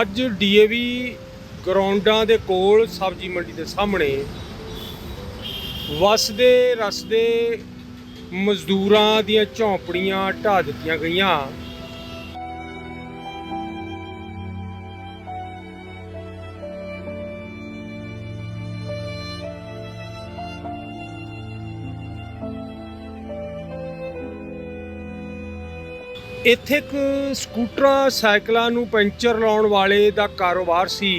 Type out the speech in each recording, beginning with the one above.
ਅੱਜ ਡੀਏਵੀ ਗਰਾਊਂਡਾਂ ਦੇ ਕੋਲ ਸਬਜ਼ੀ ਮੰਡੀ ਦੇ ਸਾਹਮਣੇ ਵਸਦੇ ਰਸਦੇ ਮਜ਼ਦੂਰਾਂ ਦੀਆਂ ਝੌਂਪੜੀਆਂ ਢਾਹ ਦਿੱਤੀਆਂ ਗਈਆਂ। ਇੱਥੇ ਇੱਕ ਸਕੂਟਰਾਂ ਸਾਈਕਲਾਂ ਨੂੰ ਪੈਂਚਰ ਲਾਉਣ ਵਾਲੇ ਦਾ ਕਾਰੋਬਾਰ ਸੀ।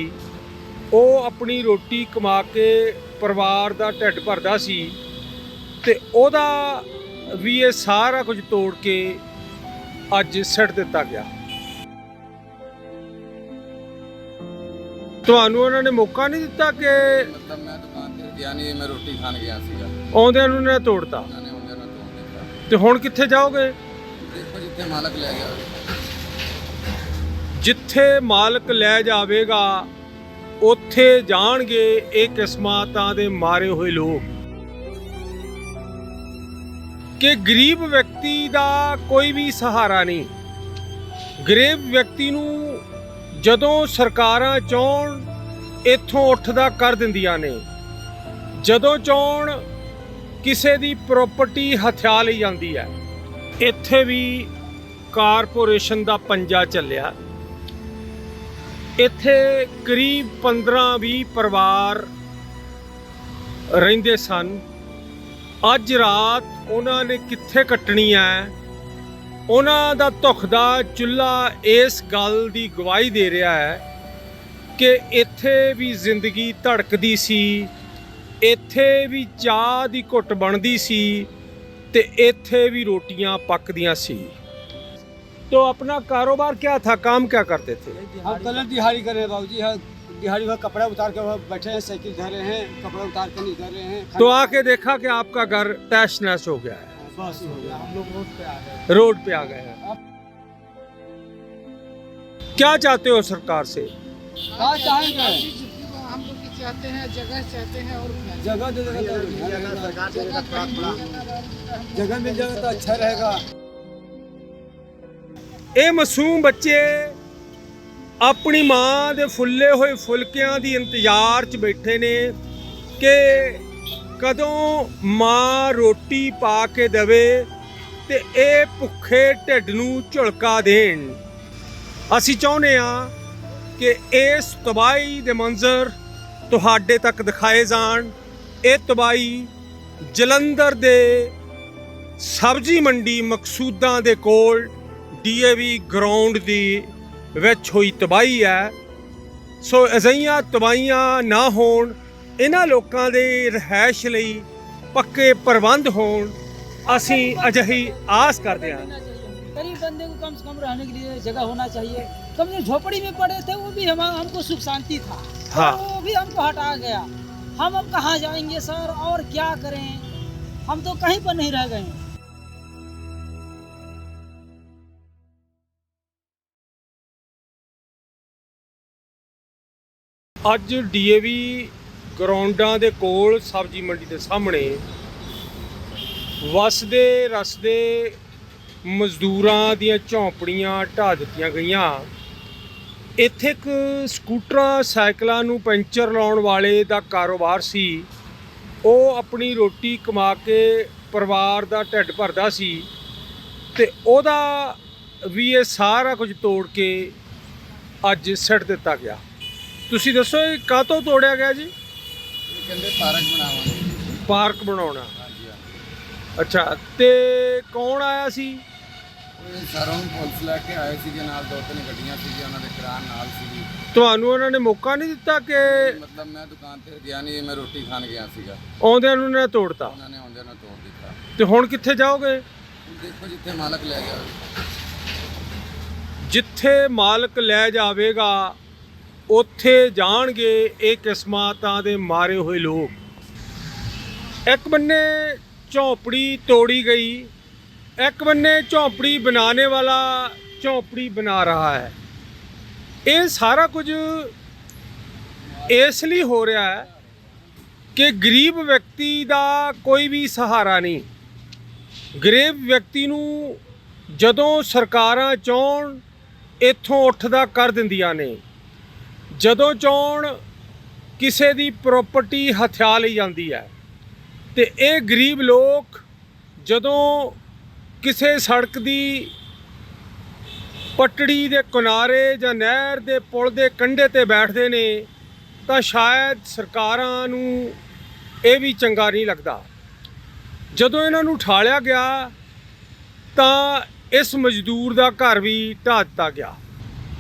ਉਹ ਆਪਣੀ ਰੋਟੀ ਕਮਾ ਕੇ ਪਰਿਵਾਰ ਦਾ ਢਿੱਡ ਭਰਦਾ ਸੀ ਤੇ ਉਹਦਾ ਵੀ ਇਹ ਸਾਰਾ ਕੁਝ ਤੋੜ ਕੇ ਅੱਜ ਸਿੱਟ ਦਿੱਤਾ ਗਿਆ। ਤੁਹਾਨੂੰ ਉਹਨਾਂ ਨੇ ਮੌਕਾ ਨਹੀਂ ਦਿੱਤਾ ਕਿ ਮਤਲਬ ਮੈਂ ਦੁਕਾਨ ਤੇ ਗਿਆ ਨਹੀਂ ਮੈਂ ਰੋਟੀ ਖਾਣ ਗਿਆ ਸੀਗਾ। ਆਉਂਦਿਆਂ ਨੂੰ ਨੇ ਤੋੜਤਾ? ਉਹਨਾਂ ਨੇ ਉਹਦੇ ਨਾਲ ਤੋੜ ਦਿੱਤਾ। ਤੇ ਹੁਣ ਕਿੱਥੇ ਜਾਓਗੇ? ਜਿੱਥੇ ਮਾਲਕ ਲੈ ਗਿਆ। ਜਿੱਥੇ ਮਾਲਕ ਲੈ ਜਾਵੇਗਾ, ਉੱਥੇ ਜਾਣਗੇ ਇਹ ਕਿਸਮਾਤਾਂ ਦੇ ਮਾਰੇ ਹੋਏ ਲੋਕ। ਕਿ ਗਰੀਬ ਵਿਅਕਤੀ ਦਾ ਕੋਈ ਵੀ ਸਹਾਰਾ ਨਹੀਂ। ਗਰੀਬ ਵਿਅਕਤੀ ਨੂੰ ਜਦੋਂ ਸਰਕਾਰਾਂ ਚਾਹਣ ਇੱਥੋਂ ਉੱਠਦਾ ਕਰ ਦਿੰਦੀਆਂ ਨੇ। ਜਦੋਂ ਚਾਹਣ ਕਿਸੇ ਦੀ ਪ੍ਰਾਪਰਟੀ ਹਥਿਆ ਲਈ ਜਾਂਦੀ ਹੈ। ਇੱਥੇ ਵੀ ਕਾਰਪੋਰੇਸ਼ਨ ਦਾ ਪੰਜਾ ਚੱਲਿਆ। ਇੱਥੇ ਕਰੀਬ 15-20 ਪਰਿਵਾਰ ਰਹਿੰਦੇ ਸਨ। ਅੱਜ ਰਾਤ ਉਹਨਾਂ ਨੇ ਕਿੱਥੇ ਕੱਟਣੀ ਹੈ? ਉਹਨਾਂ ਦਾ ਧੁੱਖਦਾ ਚੁੱਲ੍ਹਾ ਇਸ ਗੱਲ ਦੀ ਗਵਾਹੀ ਦੇ ਰਿਹਾ ਹੈ ਕਿ ਇੱਥੇ ਵੀ ਜ਼ਿੰਦਗੀ ਧੜਕਦੀ ਸੀ, ਇੱਥੇ ਵੀ ਚਾਹ ਦੀ ਘੁੱਟ ਬਣਦੀ ਸੀ ਤੇ ਇੱਥੇ ਵੀ ਰੋਟੀਆਂ ਪੱਕਦੀਆਂ ਸੀ। तो अपना कारोबार क्या था काम क्या करते थे हम कलर दिहाड़ी कर रहे हैं बाबूजी हम दिहाड़ी में कपड़ा उतार के वहाँ बैठे हैं साइकिल धरे हैं कपड़ा उतार के नहीं धर रहे हैं तो आके देखा कि आपका घर तैश नैश हो गया है बस हो गया हम लोग रोड पे आ गए रोड पे आ गए हैं क्या चाहते हो सरकार से क्या चाहेंगे हम लोग चाहते हैं जगह चाहते हैं और। जगह तो जगह जगह मिल जाएगा तो अच्छा रहेगा ਇਹ ਮਾਸੂਮ ਬੱਚੇ ਆਪਣੀ ਮਾਂ ਦੇ ਫੁੱਲੇ ਹੋਏ ਫੁਲਕਿਆਂ ਦੀ ਇੰਤਜ਼ਾਰ 'ਚ ਬੈਠੇ ਨੇ ਕਿ ਕਦੋਂ ਮਾਂ ਰੋਟੀ ਪਾ ਕੇ ਦੇਵੇ ਤੇ ਇਹ ਭੁੱਖੇ ਢਿੱਡ ਨੂੰ ਝੁਲਕਾ ਦੇਣ। ਅਸੀਂ ਚਾਹੁੰਦੇ ਆ ਕਿ ਇਸ ਤਬਾਹੀ ਦੇ ਮੰਜ਼ਰ ਤੁਹਾਡੇ ਤੱਕ ਦਿਖਾਏ ਜਾਣ। ਇਹ ਤਬਾਹੀ ਜਲੰਧਰ ਦੇ ਸਬਜ਼ੀ ਮੰਡੀ ਮਕਸੂਦਾਂ ਦੇ ਕੋਲ ਡੀਏਵੀ ਗਰਾਊਂਡ ਦੀ ਵਿੱਚ ਹੋਈ ਤਬਾਹੀ ਹੈ ਸੋ ਅਜਈਆਂ ਤਬਾਹੀਆਂ ਨਾ ਹੋਣ ਇਹਨਾਂ ਲੋਕਾਂ ਦੇ ਰਹਿائش ਲਈ ਪੱਕੇ ਪ੍ਰਬੰਧ ਹੋਣ ਅਸੀਂ ਅਜਿਹੀ ਆਸ ਕਰਦੇ ਹਾਂ गरीब बंदे को कम से कम रहने के लिए जगह होना चाहिए कम जो झोपड़ी में पड़े थे वो भी हम हमको सुख शांति था हाँ। वो भी हमको हटा गया हम अब कहाँ जाएंगे सर और क्या करें हम तो कहीं पर नहीं रह गए ਅੱਜ ਡੀਏਵੀ ਗਰਾਊਂਡਾਂ ਦੇ ਕੋਲ ਸਬਜ਼ੀ ਮੰਡੀ ਦੇ ਸਾਹਮਣੇ ਵਸਦੇ ਰਸਦੇ ਮਜ਼ਦੂਰਾਂ ਦੀਆਂ ਝੌਂਪੜੀਆਂ ਢਾਹ ਦਿੱਤੀਆਂ ਗਈਆਂ। ਇੱਥੇ ਇੱਕ ਸਕੂਟਰਾਂ, ਸਾਈਕਲਾਂ ਨੂੰ ਪੈਂਚਰ ਲਾਉਣ ਵਾਲੇ ਦਾ ਕਾਰੋਬਾਰ ਸੀ। ਉਹ ਆਪਣੀ ਰੋਟੀ ਕਮਾ ਕੇ ਪਰਿਵਾਰ ਦਾ ਢਿੱਡ ਭਰਦਾ ਸੀ ਤੇ ਉਹਦਾ ਵੀ ਇਹ ਸਾਰਾ ਕੁਝ ਤੋੜ ਕੇ ਅੱਜ ਸਿੱਟ ਦਿੱਤਾ ਗਿਆ। ਤੁਸੀਂ ਦੱਸੋ ਇਹ ਕਾਹਤੋਂ ਤੋੜਿਆ ਗਿਆ ਜੀ? ਇਹ ਕਹਿੰਦੇ ਪਾਰਕ ਬਣਾਵਾਂਗੇ ਪਾਰਕ ਬਣਾਉਣਾ। ਹਾਂਜੀ ਅੱਛਾ ਤੇ ਕੌਣ ਆਇਆ ਸੀ? ਸਾਰੋਂ ਪੁਲਿਸ ਲੈ ਕੇ ਆਏ ਸੀਗੇ ਨਾਲ ਦੋ ਤਿੰਨ ਗੱਡੀਆਂ ਸੀਗੀਆਂ ਉਹਨਾਂ ਦੇ ਕਰਾਨ ਨਾਲ ਸੀਗੀ। ਤੁਹਾਨੂੰ ਉਹਨਾਂ ਨੇ ਮੌਕਾ ਨਹੀਂ ਦਿੱਤਾ ਕਿ ਮਤਲਬ ਮੈਂ ਦੁਕਾਨ ਤੇ ਗਿਆ ਨਹੀਂ ਮੈਂ ਰੋਟੀ ਖਾਣ ਗਿਆ ਸੀਗਾ। ਆਉਂਦਿਆਂ ਨੂੰ ਨੇ ਤੋੜਤਾ? ਉਹਨਾਂ ਨੇ ਆਉਂਦੇ ਨਾਲ ਤੋੜ ਦਿੱਤਾ। ਤੇ ਹੁਣ ਕਿੱਥੇ ਜਾਓਗੇ? ਦੇਖੋ ਜਿੱਥੇ ਮਾਲਕ ਲੈ ਗਿਆ ਜਿੱਥੇ ਮਾਲਕ ਲੈ ਜਾਵੇਗਾ ਉੱਥੇ ਜਾਣਗੇ ਇਹ ਕਿਸਮਾਤਾਂ ਦੇ ਮਾਰੇ ਹੋਏ ਲੋਕ। ਇੱਕ ਬੰਨੇ ਝੌਂਪੜੀ ਤੋੜੀ ਗਈ, ਇੱਕ ਬੰਨੇ ਝੌਂਪੜੀ ਬਣਾਉਣੇ ਵਾਲਾ ਝੌਂਪੜੀ ਬਣਾ ਰਹਾ ਹੈ। ਇਹ ਸਾਰਾ ਕੁਝ ਇਸ ਲਈ ਹੋ ਰਿਹਾ ਹੈ ਕਿ ਗਰੀਬ ਵਿਅਕਤੀ ਦਾ ਕੋਈ ਵੀ ਸਹਾਰਾ ਨਹੀਂ। ਗਰੀਬ ਵਿਅਕਤੀ ਨੂੰ ਜਦੋਂ ਸਰਕਾਰਾਂ ਚਾਹਣ ਇੱਥੋਂ ਉੱਠਦਾ ਕਰ ਦਿੰਦੀਆਂ ਨੇ। ਜਦੋਂ ਚੋਣ ਕਿਸੇ ਦੀ ਪ੍ਰਾਪਰਟੀ ਹਥਿਆ ਲਈ ਜਾਂਦੀ ਹੈ, ਤੇ ਇਹ ਗਰੀਬ ਲੋਕ ਜਦੋਂ ਕਿਸੇ ਸੜਕ ਦੀ ਪਟੜੀ ਦੇ ਕਿਨਾਰੇ ਜਾਂ ਨਹਿਰ ਦੇ ਪੁਲ ਦੇ ਕੰਢੇ ਤੇ ਬੈਠਦੇ ਨੇ, ਤਾਂ ਸ਼ਾਇਦ ਸਰਕਾਰਾਂ ਨੂੰ ਇਹ ਵੀ ਚੰਗਾ ਨਹੀਂ ਲੱਗਦਾ। ਜਦੋਂ ਇਹਨਾਂ ਨੂੰ ਠਾਲਿਆ ਗਿਆ, ਤਾਂ ਇਸ ਮਜ਼ਦੂਰ ਦਾ ਘਰ ਵੀ ਢਾਹ ਦਿੱਤਾ ਗਿਆ।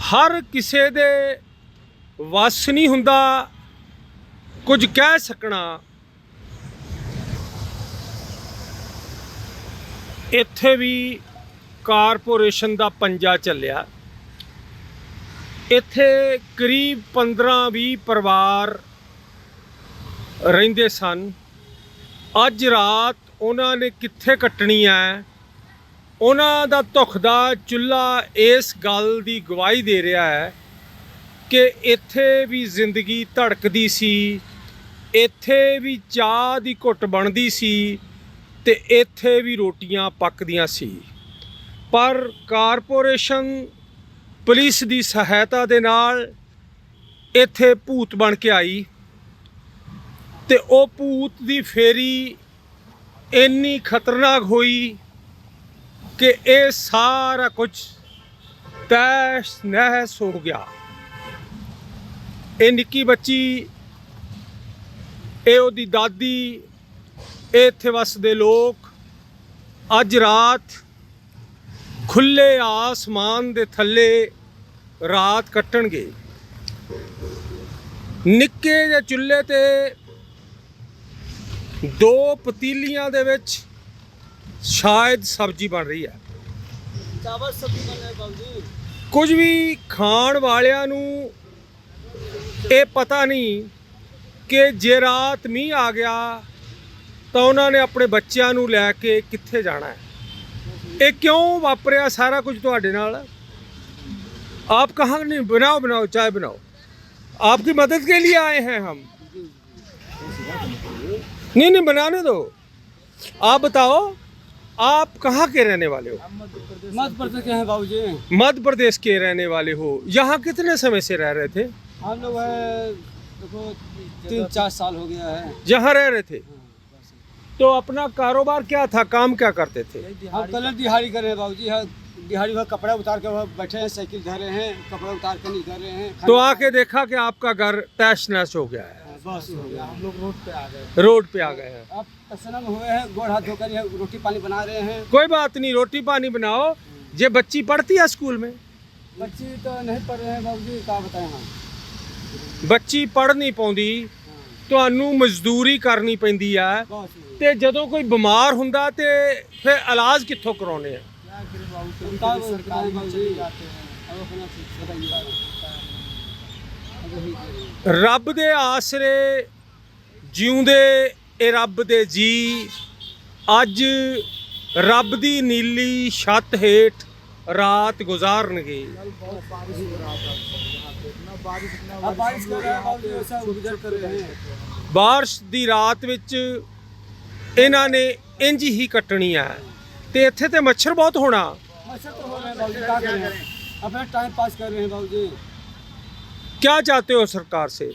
ਹਰ ਕਿਸੇ ਦੇ ਵੱਸ ਨਹੀਂ ਹੁੰਦਾ, ਕੁਝ ਕਹਿ ਸਕਣਾ। ਇੱਥੇ ਵੀ ਕਾਰਪੋਰੇਸ਼ਨ ਦਾ ਪੰਜਾ ਚੱਲਿਆ। ਇੱਥੇ ਕਰੀਬ 15-20 ਪਰਿਵਾਰ ਰਹਿੰਦੇ ਸਨ। ਅੱਜ ਰਾਤ ਉਹਨਾਂ ਨੇ ਕਿੱਥੇ ਕੱਟਣੀ ਹੈ? ਉਹਨਾਂ ਦਾ ਧੁੱਖਦਾ ਚੁੱਲ੍ਹਾ ਇਸ ਗੱਲ ਦੀ ਗਵਾਹੀ ਦੇ ਰਿਹਾ ਹੈ ਕਿ ਇੱਥੇ ਵੀ ਜ਼ਿੰਦਗੀ ਧੜਕਦੀ ਸੀ, ਇੱਥੇ ਵੀ ਚਾਹ ਦੀ ਘੁੱਟ ਬਣਦੀ ਸੀ ਤੇ ਇੱਥੇ ਵੀ ਰੋਟੀਆਂ ਪੱਕਦੀਆਂ ਸੀ। ਪਰ ਕਾਰਪੋਰੇਸ਼ਨ ਪੁਲਿਸ ਦੀ ਸਹਾਇਤਾ ਦੇ ਨਾਲ ਇੱਥੇ ਭੂਤ ਬਣ ਕੇ ਆਈ ਤੇ ਉਹ ਭੂਤ ਦੀ ਫੇਰੀ ਇੰਨੀ ਖਤਰਨਾਕ ਹੋਈ ਕਿ ਇਹ ਸਾਰਾ ਕੁਝ ਤੈਸ਼ ਨਹਿਸ ਹੋ ਗਿਆ। ਇਹ ਨਿੱਕੀ ਬੱਚੀ ਇਹ ਉਹਦੀ ਦਾਦੀ ਇਹ ਇੱਥੇ ਵੱਸਦੇ ਲੋਕ ਅੱਜ ਰਾਤ ਖੁੱਲੇ ਆਸਮਾਨ ਦੇ ਥੱਲੇ ਰਾਤ ਕੱਟਣਗੇ। ਨਿੱਕੇ ਜਿਹੇ ਚੁੱਲ੍ਹੇ ਤੇ ਦੋ ਪਤੀਲੀਆਂ ਦੇ ਵਿੱਚ ਸ਼ਾਇਦ ਸਬਜ਼ੀ ਬਣ ਰਹੀ ਹੈ। ਚਾਵਲ ਸਬਜ਼ੀ ਬਣ ਰਹੀ ਹੈ ਬਾਬੂ ਕੁਝ ਵੀ ਖਾਣ ਵਾਲਿਆਂ ਨੂੰ ਇਹ ਪਤਾ ਨਹੀਂ ਕਿ ਜੇ ਰਾਤ ਮੀਂਹ ਆ ਗਿਆ ਤਾਂ ਉਹਨਾਂ ਨੇ ਆਪਣੇ ਬੱਚਿਆਂ ਨੂੰ ਲੈ ਕੇ ਕਿੱਥੇ ਜਾਣਾ ਹੈ ਇਹ ਕਿਉਂ ਵਾਪਰਿਆ ਸਾਰਾ ਕੁਝ ਤੁਹਾਡੇ ਨਾਲ आप कहाँ नहीं बनाओ बनाओ चाय बनाओ आपकी मदद के लिए आए हैं हम नहीं नहीं बनाने दो आप बताओ आप कहाँ के रहने वाले हो मध्य प्रदेश के हैं बाबूजी मध्य प्रदेश के रहने वाले हो यहाँ कितने समय से रह रहे थे हम लोग है देखो तीन चार साल हो गया है। यहाँ रह रहे थे। तो अपना कारोबार क्या था? काम क्या करते थे? हम कलर दिहाड़ी कर रहे हैं बाबूजी हाँ दिहाड़ी वह कपड़ा उतार के वह बैठे हैं साइकिल धर रहे हैं कपड़ा उतार के नहीं धर रहे हैं। तो आके देखा कि आपका घर तैश नैश हो गया है। बस हो गया हम लोग रोड पे आ गए। रोड पे आ गए हैं। अब तसनम हुए हैं गोड़ हाथ धोकर रोटी पानी बना रहे हैं। कोई बात नहीं रोटी पानी बनाओ। ये बच्ची पढ़ती है स्कूल में? बच्ची तो नहीं पढ़ रहे हैं बाबूजी क्या बताएँ हम? ਬੱਚੀ ਪੜ੍ਹ ਨਹੀਂ ਪਾਉਂਦੀ, ਤੁਹਾਨੂੰ ਮਜ਼ਦੂਰੀ ਕਰਨੀ ਪੈਂਦੀ ਆ। ਤੇ ਜਦੋਂ ਕੋਈ ਬਿਮਾਰ ਹੁੰਦਾ ਤੇ ਫਿਰ ਇਲਾਜ ਕਿੱਥੋਂ ਕਰਾਉਨੇ ਆ? ਰੱਬ ਦੇ ਆਸਰੇ ਜਿਉਂਦੇ ਇਹ ਰੱਬ ਦੇ ਜੀ। ਅੱਜ ਰੱਬ ਦੀ ਨੀਲੀ ਛੱਤ ਹੇਠ ਰਾਤ ਗੁਜ਼ਾਰਨਗੇ। अब बारिश कर रहे हैं बाबूजी वैसा गुजर कर रहे हैं ਬਾਰਿਸ਼ ਦੀ ਰਾਤ ਵਿੱਚ ਇਹਨਾਂ ਨੇ ਇੰਜ ਹੀ ਕੱਟਣੀ ਆ ਤੇ ਇੱਥੇ ਤੇ ਮੱਛਰ ਬਹੁਤ ਹੋਣਾ मच्छर तो हो रहे हैं बाबूजी क्या करें अपना टाइम पास कर रहे हैं बाबूजी क्या चाहते हो सरकार से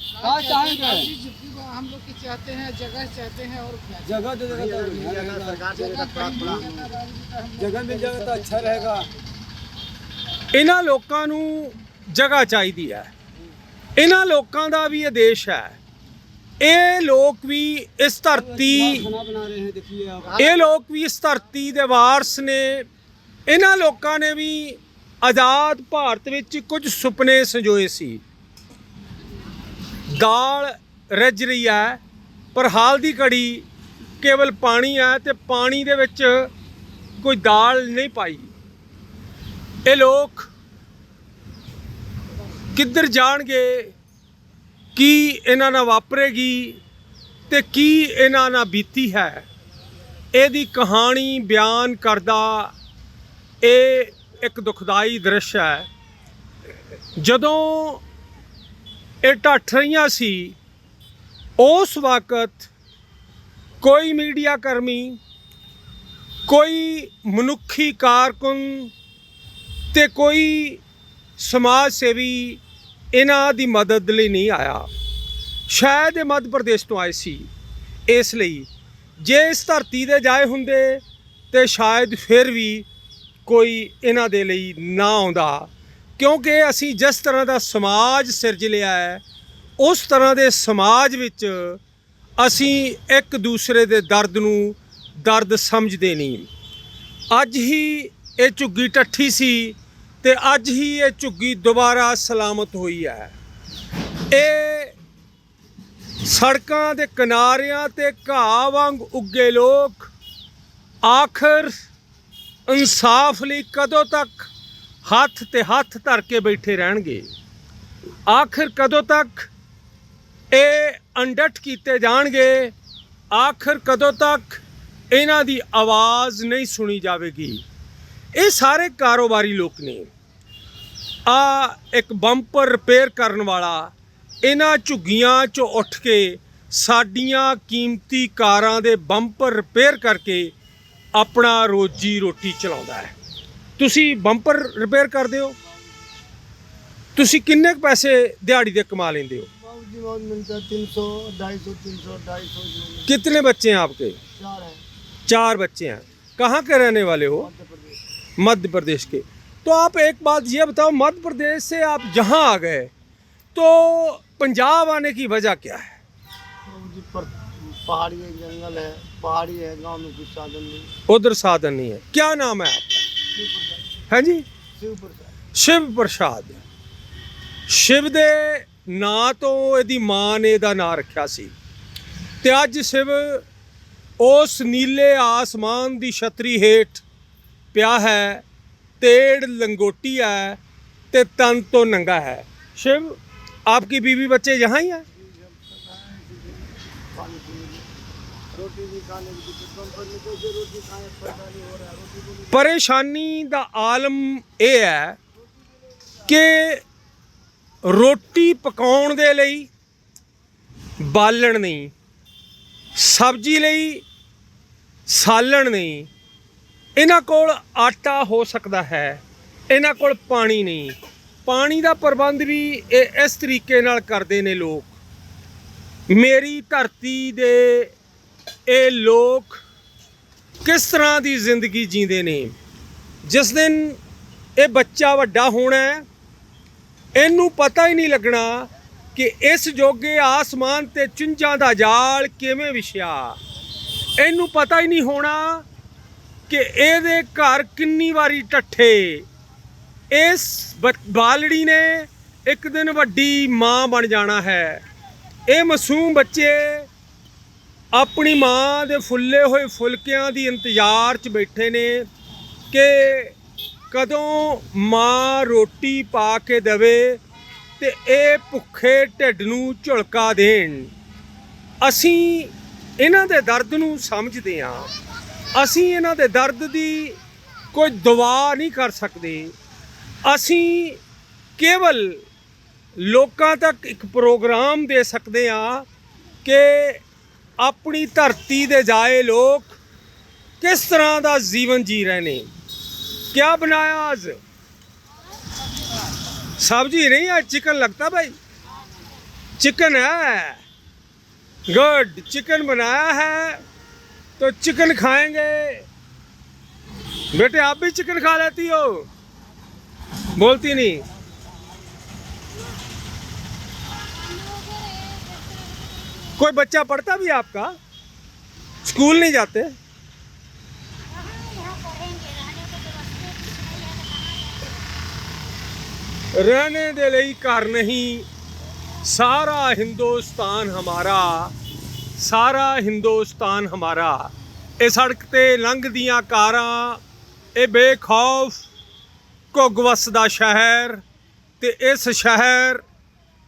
क्या चाहेंगे जितनी हम लोग की चाहते हैं जगह चाहते हैं और क्या जगह तो जगह तो रहेगा। जगह कहीं नहीं है ना राजनीति का हम लोग जगह मिल जाएगा तो अच्छा रहेगा ਇਹਨਾਂ ਲੋਕਾਂ ਨੂੰ ਜਗ੍ਹਾ ਚਾਹੀਦੀ ਹੈ। ਇਹਨਾਂ ਲੋਕਾਂ ਦਾ ਵੀ ਇਹ ਦੇਸ਼ ਹੈ। ਇਹ ਲੋਕ ਵੀ ਇਸ ਧਰਤੀ ਇਹ ਲੋਕ ਵੀ ਇਸ ਧਰਤੀ ਦੇ ਵਾਰਸ ਨੇ। ਇਹਨਾਂ ਲੋਕਾਂ ਨੇ ਵੀ ਆਜ਼ਾਦ ਭਾਰਤ ਵਿੱਚ ਕੁਝ ਸੁਪਨੇ ਸੰਜੋਏ ਸੀ। ਦਾਲ ਰੱਜ ਰਹੀ ਹੈ, ਪਰ ਹਾਲ ਦੀ ਘੜੀ ਕੇਵਲ ਪਾਣੀ ਹੈ ਤੇ ਪਾਣੀ ਦੇ ਵਿੱਚ ਕੋਈ ਦਾਲ ਨਹੀਂ ਪਾਈ। ਇਹ ਲੋਕ ਕਿੱਧਰ ਜਾਣਗੇ? ਕੀ ਇਹਨਾਂ ਨਾਲ ਵਾਪਰੇਗੀ? ਤੇ ਕੀ ਇਹਨਾਂ ਨਾਲ ਬੀਤੀ ਹੈ? ਇਹਦੀ ਕਹਾਣੀ ਬਿਆਨ ਕਰਦਾ ਇਹ ਇੱਕ ਦੁਖਦਾਈ ਦ੍ਰਿਸ਼ ਹੈ। ਜਦੋਂ ਇਹ ਢੱਠ ਰਹੀਆਂ ਸੀ, ਉਸ ਵਕਤ ਕੋਈ ਮੀਡੀਆ ਕਰਮੀ, ਕੋਈ ਮਨੁੱਖੀ ਕਾਰਕੁਨ ਤੇ ਕੋਈ ਸਮਾਜ ਸੇਵੀ ਇਹਨਾਂ ਦੀ ਮਦਦ ਲਈ ਨਹੀਂ ਆਇਆ। ਸ਼ਾਇਦ ਇਹ ਮੱਧ ਪ੍ਰਦੇਸ਼ ਤੋਂ ਆਏ ਸੀ। ਇਸ ਲਈ ਜੇ ਇਸ ਧਰਤੀ ਦੇ ਜਾਏ ਹੁੰਦੇ ਤੇ ਸ਼ਾਇਦ ਫਿਰ ਵੀ ਕੋਈ ਇਹਨਾਂ ਦੇ ਲਈ ਨਾ ਆਉਂਦਾ। ਕਿਉਂਕਿ ਅਸੀਂ ਜਿਸ ਤਰ੍ਹਾਂ ਦਾ ਸਮਾਜ ਸਿਰਜ ਲਿਆ ਹੈ, ਉਸ ਤਰ੍ਹਾਂ ਦੇ ਸਮਾਜ ਵਿੱਚ ਅਸੀਂ ਇੱਕ ਦੂਸਰੇ ਦੇ ਦਰਦ ਨੂੰ ਦਰਦ ਸਮਝਦੇ ਨਹੀਂ। ਅੱਜ ਹੀ ਇਹ ਝੁੱਗੀ ਟੱਠੀ ਸੀ ਤੇ ਅੱਜ ਹੀ ਇਹ ਝੁੱਗੀ ਦੁਬਾਰਾ ਸਲਾਮਤ ਹੋਈ ਹੈ। ਇਹ ਸੜਕਾਂ ਦੇ ਕਿਨਾਰਿਆਂ ਤੇ ਘਾਹ ਵਾਂਗ ਉੱਗੇ ਲੋਕ ਆਖਰ ਇਨਸਾਫ ਲਈ ਕਦੋਂ ਤੱਕ ਹੱਥ ਤੇ ਹੱਥ ਧਰ ਕੇ ਬੈਠੇ ਰਹਿਣਗੇ? ਆਖਰ ਕਦੋਂ ਤੱਕ ਇਹ ਅੰਡਟ ਕੀਤੇ ਜਾਣਗੇ? ਆਖਰ ਕਦੋਂ ਤੱਕ ਇਹਨਾਂ ਦੀ ਆਵਾਜ਼ ਨਹੀਂ ਸੁਣੀ ਜਾਵੇਗੀ? ਇਹ ਸਾਰੇ ਕਾਰੋਬਾਰੀ ਲੋਕ ਨੇ। ਆ ਇੱਕ ਬੰਪਰ ਰਿਪੇਅਰ ਕਰਨ ਵਾਲਾ ਇਹਨਾਂ ਝੁੱਗੀਆਂ ਚੋਂ ਉੱਠ ਕੇ ਸਾਡੀਆਂ ਕੀਮਤੀ ਕਾਰਾਂ ਦੇ ਬੰਪਰ ਰਿਪੇਅਰ ਕਰਕੇ ਆਪਣਾ ਰੋਜੀ ਰੋਟੀ ਚਲਾਉਂਦਾ ਹੈ ਤੁਸੀਂ ਬੰਪਰ ਰਿਪੇਅਰ ਕਰਦੇ ਹੋ ਤੁਸੀਂ ਕਿੰਨੇ ਕੁ ਪੈਸੇ ਦਿਹਾੜੀ ਦੇ ਕਮਾ ਲੈਂਦੇ ਹੋ बाबूजी बहुत मिलता है तीन सौ ढाई सौ तीन सौ ढाई सौ कितने बच्चे हैं आपके चार है चार बच्चे हैं कहाँ के रहने वाले हो मध्य प्रदेश मध्य प्रदेश के तो आप एक बात ये बताओ मध्य प्रदेश से आप यहाँ आ गए तो पंजाब आने की वजह क्या है बाबूजी पर पहाड़ी है जंगल है पहाड़ी है गांव में कुछ साधन नहीं उधर साधन नहीं है क्या नाम है आपका शिव प्रसाद है जी शिव प्रसाद ਸ਼ਿਵ ਪ੍ਰਸਾਦ ਸ਼ਿਵ ਦੇ ਨਾਂ ਤੋਂ ਇਹਦੀ ਮਾਂ ਨੇ ਇਹਦਾ ਨਾਂ ਰੱਖਿਆ ਸੀ ਤੇ ਅੱਜ ਸ਼ਿਵ ਉਸ ਨੀਲੇ ਆਸਮਾਨ ਦੀ ਛਤਰੀ ਹੇਠ ਪਿਆ ਹੈ ਤੇੜ ਲੰਗੋਟੀ ਹੈ ਤੇ ਤਨ ਤੋਂ ਨੰਗਾ ਹੈ शिव आपकी बीवी बच्चे यहाँ ही हैं पानी पीने की रोटी भी खाने की दिक्कत कम पर कैसे रोटी खाएं परेशानी हो रहा है रोटी को भी ਪਰੇਸ਼ਾਨੀ ਦਾ ਆਲਮ ਇਹ ਹੈ ਕਿ ਰੋਟੀ ਪਕਾਉਣ ਦੇ ਲਈ ਬਾਲਣ ਨਹੀਂ ਸਬਜ਼ੀ ਲਈ ਸਾਲਣ ਨਹੀਂ ਇਹਨਾਂ ਕੋਲ ਆਟਾ ਹੋ ਸਕਦਾ ਹੈ, ਇਹਨਾਂ ਕੋਲ ਪਾਣੀ ਨਹੀਂ। ਪਾਣੀ ਦਾ ਪ੍ਰਬੰਧ ਵੀ ਇਹ ਇਸ ਤਰੀਕੇ ਨਾਲ ਕਰਦੇ ਨੇ ਲੋਕ। ਮੇਰੀ ਧਰਤੀ ਦੇ ਇਹ ਲੋਕ ਕਿਸ ਤਰ੍ਹਾਂ ਦੀ ਜ਼ਿੰਦਗੀ ਜੀਂਦੇ ਨੇ? ਜਿਸ ਦਿਨ ਇਹ ਬੱਚਾ ਵੱਡਾ ਹੋਣਾ ਹੈ, ਇਹਨੂੰ ਪਤਾ ਹੀ ਨਹੀਂ ਲੱਗਣਾ ਕਿ ਇਸ ਜੋਗੇ ਆਸਮਾਨ ਤੇ ਚੁੰਝਾਂ ਦਾ ਜਾਲ ਕਿਵੇਂ ਵਿਛਿਆ। ਇਹਨੂੰ ਪਤਾ ਹੀ ਨਹੀਂ ਹੋਣਾ ਕਿ ਇਹਦੇ ਘਰ ਕਿੰਨੀ ਵਾਰੀ ਟੱਠੇ। ਇਸ ਬਾਲੜੀ ਨੇ ਇੱਕ ਦਿਨ ਵੱਡੀ ਮਾਂ ਬਣ ਜਾਣਾ ਹੈ। ਇਹ ਮਾਸੂਮ ਬੱਚੇ ਆਪਣੀ ਮਾਂ ਦੇ ਫੁੱਲੇ ਹੋਏ ਫੁਲਕਿਆਂ ਦੀ ਇੰਤਜ਼ਾਰ 'ਚ ਬੈਠੇ ਨੇ ਕਿ ਕਦੋਂ ਮਾਂ ਰੋਟੀ ਪਾ ਕੇ ਦੇਵੇ ਤੇ ਇਹ ਭੁੱਖੇ ਢਿੱਡ ਨੂੰ ਝੁਲਕਾ ਦੇਣ। ਅਸੀਂ ਇਹਨਾਂ ਦੇ ਦਰਦ ਨੂੰ ਸਮਝਦੇ ਹਾਂ। ਅਸੀਂ ਇਹਨਾਂ ਦੇ ਦਰਦ ਦੀ ਕੋਈ ਦਵਾ ਨਹੀਂ ਕਰ ਸਕਦੇ ਅਸੀਂ ਕੇਵਲ ਲੋਕਾਂ ਤੱਕ ਇੱਕ ਪ੍ਰੋਗਰਾਮ ਦੇ ਸਕਦੇ ਹਾਂ ਕਿ ਆਪਣੀ ਧਰਤੀ ਦੇ ਜਾਏ ਲੋਕ ਕਿਸ ਤਰ੍ਹਾਂ ਦਾ ਜੀਵਨ ਜੀ ਰਹੇ ਨੇ क्या बनाया आज सब्जी नहीं है चिकन लगता भाई चिकन है गुड चिकन बनाया है तो चिकन खाएँगे। बेटे, आप भी चिकन खा लेती हो। बोलती नहीं। कोई बच्चा पढ़ता भी आपका? स्कूल नहीं जाते? रहने दे कार नहीं। सारा हिंदुस्तान हमारा ਸਾਰਾ ਹਿੰਦੁਸਤਾਨ ਹਮਾਰਾ। ਇਹ ਸੜਕ ਤੇ ਲੰਘਦੀਆਂ ਕਾਰਾਂ, ਇਹ ਬੇਖੌਫ ਘੁੱਗ ਵਸਦਾ ਸ਼ਹਿਰ ਤੇ ਇਸ ਸ਼ਹਿਰ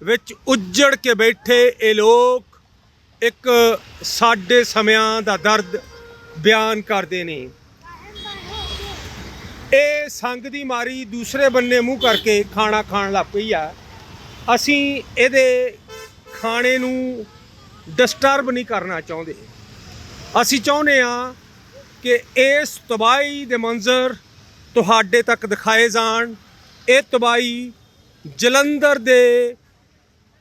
ਵਿੱਚ ਉੱਜੜ ਕੇ ਬੈਠੇ ਇਹ ਲੋਕ ਇੱਕ ਸਾਡੇ ਸਮਿਆਂ ਦਾ ਦਰਦ ਬਿਆਨ ਕਰਦੇ ਨੇ। ਇਹ ਸੰਗ ਦੀ ਮਾਰੀ ਦੂਸਰੇ ਬੰਨੇ ਮੂੰਹ ਕਰਕੇ ਖਾਣਾ ਖਾਣ ਲੱਗ ਪਈ ਆ। ਅਸੀਂ ਇਹਦੇ ਖਾਣੇ ਨੂੰ ਡਿਸਟਰਬ ਨਹੀਂ ਕਰਨਾ ਚਾਹੁੰਦੇ। ਅਸੀਂ ਚਾਹੁੰਦੇ ਆ ਕਿ ਇਸ ਤਬਾਹੀ ਦੇ ਮੰਜ਼ਰ ਤੁਹਾਡੇ ਤੱਕ ਦਿਖਾਏ ਜਾਣ। ਇਹ ਤਬਾਹੀ ਜਲੰਧਰ ਦੇ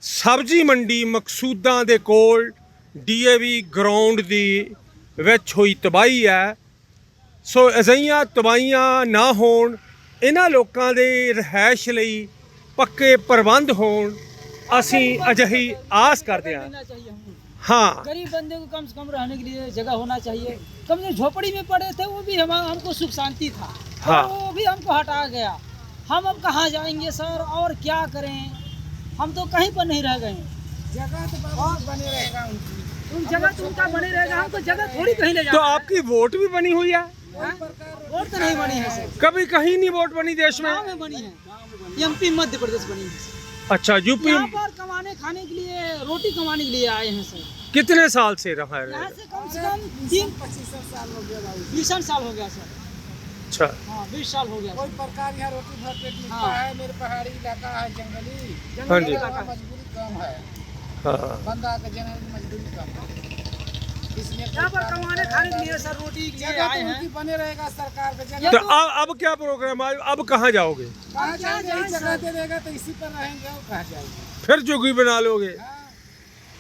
ਸਬਜ਼ੀ ਮੰਡੀ ਮਕਸੂਦਾਂ ਦੇ ਕੋਲ ਡੀਏਵੀ ਗਰਾਊਂਡ ਦੀ ਵਿੱਚ ਹੋਈ ਤਬਾਹੀ ਹੈ। ਸੋ ਅਜਿਹੀਆਂ ਤਬਾਹੀਆਂ ਨਾ ਹੋਣ, ਇਹਨਾਂ ਲੋਕਾਂ ਦੇ ਰਿਹਾਇਸ਼ ਲਈ ਪੱਕੇ ਪ੍ਰਬੰਧ ਹੋਣ, ਅਸੀਂ ਅਜਿਹੀ ਆਸ ਕਰਦੇ ਹਾਂ। ਹਾਂ गरीब बंदे को कम से कम रहने के लिए जगह होना चाहिए। कम से झोपड़ी में पड़े थे वो भी हम हमको सुख शांति था। हाँ। वो भी हमको हटा गया। हम अब कहाँ जाएँगे सर? और क्या करें? हम तो कहीं पर नहीं रह गए। जगह तो बहुत बने रहेगा उनकी। उन जगह तो उनका बने रहेगा। हमको जगह थोड़ी कहीं ले तो आपकी वोट भी बनी हुई है? है? वोट तो नहीं बनी है सर। कभी कहीं नहीं वोट बनी देश में? में बनी है। एमपी मध्य प्रदेश बनी है अच्छा यूपी यहाँ पर कमाने खाने के लिए रोटी कमाने के लिए आए हैं सर। कितने साल से रहा यहाँ है से कम से कम तीन पच्चीस साल हो गया बीस साल हो गया सर। अच्छा। हाँ बीस साल हो गया कोई प्रकार यहाँ रोटी भर पेट मिलता हाँ। है मेरे पहाड़ी इलाका है जंगली। हाँ जी। जंगली मजदूरी कम है। हाँ। बंदा का जनरल मजदूरी कम है। यहाँ पर कमाने खाने के लिए सर रोटी के लिए आए तो हैं। बने रहेगा सरकार का जगह। तो अब अब क्या प्रोग्राम है? अब कहाँ जाओगे? कहाँ जाएँगे? जगह दे देगा तो इसी पर रहेंगे और कहाँ जाएँगे? फिर जुगी बना लोगे। हाँ,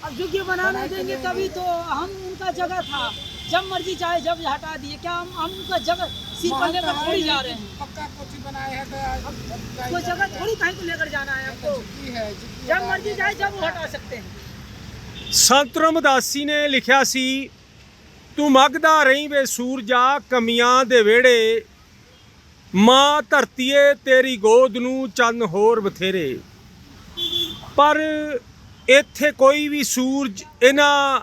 अब जो कि बनाने देंगे तभी तो हम उनका जगह था जब मर्जी चाहे जब हटा दिए क्या हम हम उनका जगह सिर पर महल तो लेकर है थोड़ी नहीं जा कि रहे हैं पक्का कोठी बनाए हैं तो आज- अब क्या कोई ही जगह जाएंगे। थोड़ी कहीं को लेकर जाना है ये तो हमको झुग्गी है झुग्गी जब हटा मर्जी दिया चाहे जाता जब वो है। हटा सकते हैं ਸੰਤ ਰਮਦਾਸੀ ਨੇ ਲਿਖਿਆ ਸੀ ਤੂੰ ਮਗਦਾ ਰਹੀਂ ਵੇ ਸੂਰਜਾ ਕਮੀਆਂ ਦੇ ਵਿਹੜੇ ਮਾਂ ਧਰਤੀਏ ਤੇਰੀ ਗੋਦ ਨੂੰ ਚੰਨ ਹੋਰ ਬਥੇਰੇ ਪਰ ਇੱਥੇ ਕੋਈ ਵੀ ਸੂਰਜ ਇਹਨਾਂ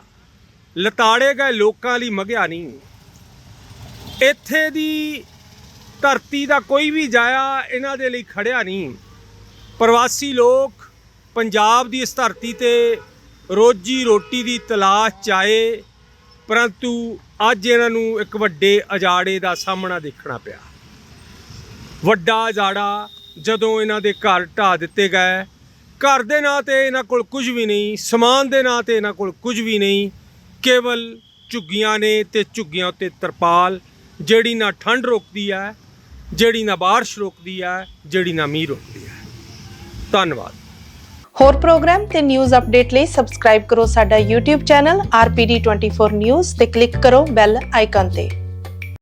ਲਤਾੜੇ ਗਏ ਲੋਕਾਂ ਲਈ ਮਗਿਆ ਨਹੀਂ। ਇੱਥੇ ਦੀ ਧਰਤੀ ਦਾ ਕੋਈ ਵੀ ਜਾਇਆ ਇਹਨਾਂ ਦੇ ਲਈ ਖੜਿਆ ਨਹੀਂ। ਪ੍ਰਵਾਸੀ ਲੋਕ ਪੰਜਾਬ ਦੀ ਇਸ ਧਰਤੀ ਤੇ ਰੋਜੀ ਰੋਟੀ ਦੀ ਤਲਾਸ਼ 'ਚ ਆਏ, ਪਰੰਤੂ ਅੱਜ ਇਹਨਾਂ ਨੂੰ ਇੱਕ ਵੱਡੇ ਅਜਾੜੇ ਦਾ ਸਾਹਮਣਾ ਦੇਖਣਾ ਪਿਆ। ਵੱਡਾ ਅਜਾੜਾ ਜਦੋਂ ਇਹਨਾਂ ਦੇ ਘਰ ਢਾ ਦਿੱਤੇ ਗਏ ਘਰ ਦੇ ਨਾਂ ਤੇ ਇਹਨਾਂ ਕੋਲ ਕੁਝ ਵੀ ਨਹੀਂ, ਸਮਾਨ ਦੇ ਨਾਂ ਤੇ ਇਹਨਾਂ ਕੋਲ ਕੁਝ ਵੀ ਨਹੀਂ, ਕੇਵਲ ਝੁੱਗੀਆਂ ਨੇ ਤੇ ਝੁੱਗੀਆਂ ਉੱਤੇ ਤਰਪਾਲ, ਜਿਹੜੀ ਨਾ ਠੰਡ ਰੋਕਦੀ ਹੈ, ਜਿਹੜੀ ਨਾ ਬਾਰਿਸ਼ ਰੋਕਦੀ ਹੈ, ਜਿਹੜੀ ਨਾ ਮੀਂਹ ਰੋਕਦੀ ਹੈ। ਧੰਨਵਾਦ। ਹੋਰ ਪ੍ਰੋਗਰਾਮ ਤੇ ਨਿਊਜ਼ ਅਪਡੇਟ ਲਈ ਸਬਸਕ੍ਰਾਈਬ ਕਰੋ ਸਾਡਾ YouTube ਚੈਨਲ RPD24 News ਤੇ ਕਲਿੱਕ ਕਰੋ ਬੈਲ ਆਈਕਨ ਤੇ।